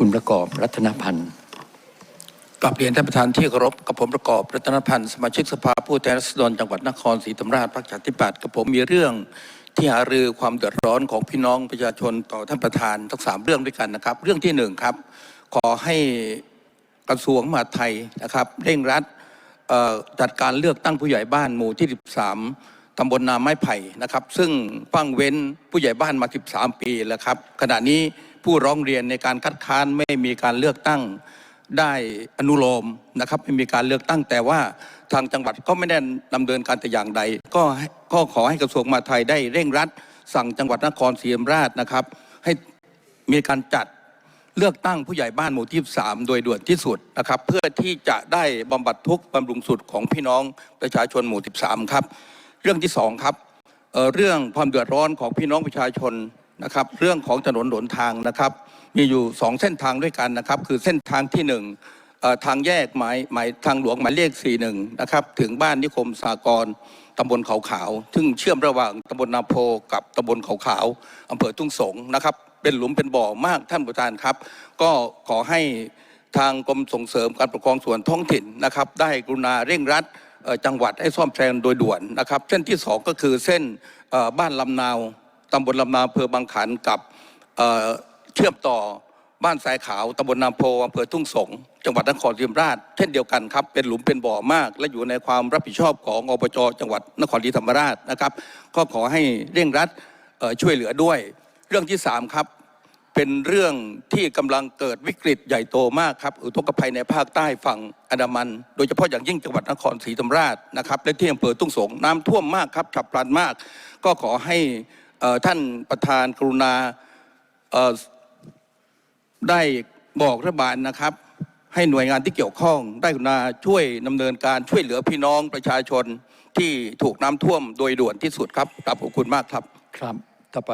คุณประกอบรัตนพันธ์กลับเรียนท่านประธานที่เคารพกับผมประกอบรัตนพันธ์สมาชิกสภาผู้แทนราษฎรจังหวัดนครศรีธรรมราชพรรคประชาธิปัตย์กับผมมีเรื่องที่หารือความเดือดร้อนของพี่น้องประชาชนต่อท่านประธานทั้งสามเรื่องด้วยกันนะครับ เรื่องที่หนึ่งครับ ขอให้กระทรวงมหาดไทยนะครับเร่งรัดจัดการเลือกตั้งผู้ใหญ่บ้านหมู่ที่ 13 ตำบลนาไม้ไผ่นะครับ ซึ่งฟังเว้นผู้ใหญ่บ้านมา 13 ปีแล้วครับขณะนี้ ผู้ร้องเรียนในการคัดค้านไม่มีการเลือกตั้งได้อนุโลมนะครับไม่มีการเลือกตั้งแต่ว่าทางจังหวัดก็ไม่ได้ดำเนินการแต่อย่างใด ก็ก็ขอให้กระทรวงมหาดไทยได้เร่งรัด สั่งจังหวัดนครศรีธรรมราชนะครับ ให้มีการจัดเลือกตั้งผู้ใหญ่บ้านหมู่ที่3โดยด่วนที่สุดนะครับ เพื่อที่จะได้บำบัดทุกข์บำรุงสุดของพี่น้องประชาชนหมู่ 13 ครับ เรื่องที่สองครับเเรื่องความเดือดร้อนของพี่น้องประชาชน นะครับเรื่องของถนนหนทางนะครับ มีอยู่สองเส้นทางด้วยกันนะครับ คือเส้นทางที่หนึ่งทางแยกหมายหมายทางหลวงหมายเลข 41 นะครับ ถึงบ้านนิคมสากรตำบลเขาขาว ซึ่งเชื่อมระหว่างตำบลนาโพกับตำบลเขาขาวอำเภอทุ่งสงนะครับ เป็นหลุมเป็นบ่อมากท่านประธานครับ ก็ขอให้ทางกรมส่งเสริมการปกครองส่วนท้องถิ่นนะครับ ได้กรุณาเร่งรัดจังหวัดให้ซ่อมแซมโดยด่วนนะครับ เส้นที่สองก็คือเส้นบ้านลำนาว ตำบลลำนาอำเภอบางขันกับเเชื่อมต่อบ้านสายขาวตำบลนาโพอำเภอทุ่งสงจังหวัดนครศรีธรรมราชเช่นเดียวกันครับเป็นหลุมเป็นบ่อมาก และอยู่ในความรับผิดชอบของอบจจังหวัดนครศรีธรรมราชนะครับ ก็ขอให้เร่งรัดช่วยเหลือด้วย เรื่องที่สามครับเป็นเรื่องที่กำลังเกิดวิกฤตใหญ่โตมากครับอุทกภัยในภาคใต้ฝั่งอันดามัน โดยเฉพาะอย่างยิ่งจังหวัดนครศรีธรรมราชนะครับและที่อำเภอทุ่งสงน้ำท่วมมากครับฉับพลันมาก ก็ขอให้ ท่านประธานกรุณาได้บอกรัฐบาลนะครับ ให้หน่วยงานที่เกี่ยวข้อง ได้กรุณาช่วยดำเนินการช่วยเหลือพี่น้องประชาชนที่ถูกน้ำท่วมโดยด่วนที่สุดครับขอบคุณมากครับ ครับต่อไป